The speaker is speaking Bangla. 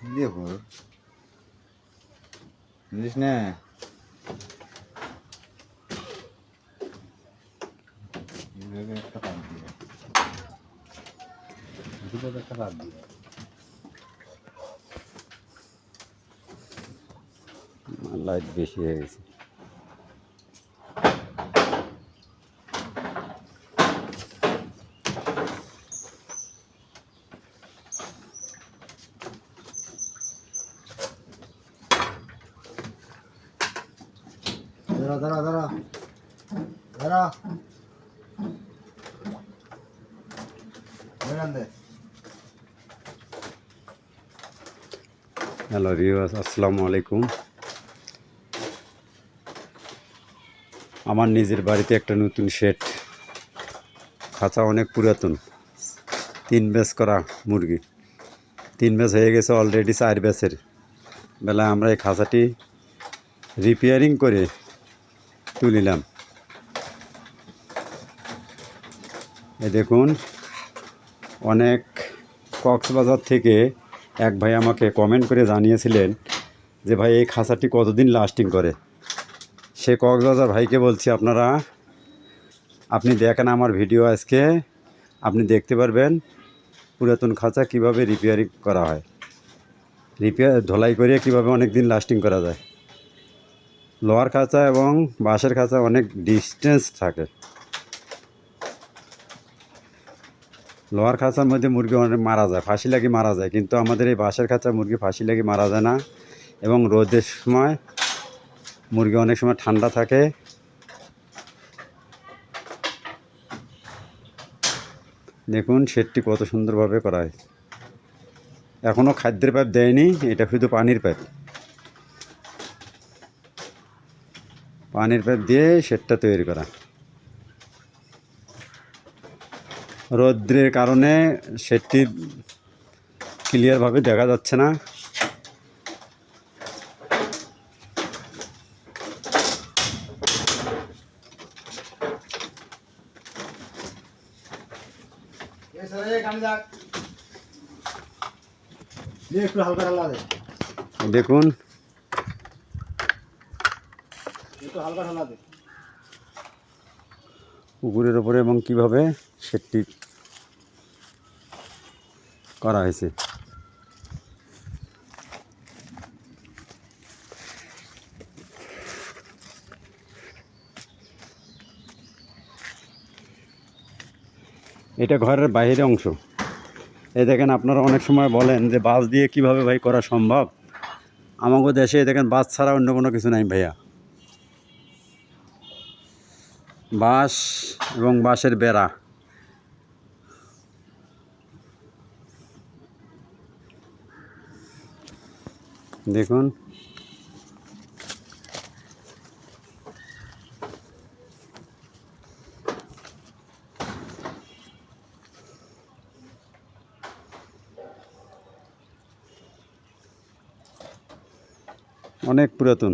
দেবো বুঝিস না? লাইট বেশি হয়ে গেছে। দাঁড়া দাঁড়া দাঁড়া। দাঁড়া। হ্যালো রিওয়াজ আসসালামু আলাইকুম। আমার নিজের বাড়িতে একটা নতুন শেড খাঁচা অনেক পুরাতন। তিন ব্যাচ করা মুরগি। তিন ব্যাচ হয়ে গেছে অলরেডি চার ব্যাচের। বেলায় আমরা এই খাঁচাটি রিপেয়ারিং করে তুলিলাম এ দেখুন, অনেক কক্সবাজার থেকে এক ভাই আমাকে কমেন্ট করে জানিয়েছিলেন যে, ভাই, এই খাঁচাটি কতদিন লাস্টিং করে? সে কক্সবাজার ভাইকে বলছি, আপনারা, আপনি দেখেন আমার ভিডিও আজকে। আপনি দেখতে পারবেন পুরাতন খাঁচা কীভাবে রিপেয়ারিং করা হয়। রিপেয়ার ধোলাই করে কীভাবে অনেক দিন লাস্টিং করা যায়। লোহার খাঁচা এবং বাঁশের খাঁচা অনেক ডিস্টেন্স থাকে। লোহার খাঁচার মধ্যে মুরগি অনেক মারা যায়, ফাঁসি লাগে মারা যায়, কিন্তু আমাদের এই বাঁশের খাঁচা মুরগি ফাঁসি লাগে মারা যায় না এবং রোদের সময় মুরগি অনেক সময় ঠান্ডা থাকে। দেখুন শেডটি কত সুন্দরভাবে করা হয়। এখনও খাদ্যের পাইপ দেয়নি, এটা শুধু পানির পাইপ। পানির পাইপ দিয়ে শেডটা তৈরি করা। রৌদ্রের কারণে সেটটি ক্লিয়ারভাবে দেখা যাচ্ছে না। দেখুন পুকুরের ওপরে এবং কীভাবে সেটটি করা হয়েছে। এটা ঘরের বাইরের অংশ। এই দেখেন আপনারা অনেক সময় বলেন যে বাস দিয়ে কীভাবে ভাই করা সম্ভব? আমাকে দেশে দেখেন বাস ছাড়া অন্য কোনো কিছু নাই ভাইয়া। বাঁশ এবং বাঁশের বেড়া। দেখুন। অনেক পুরাতন।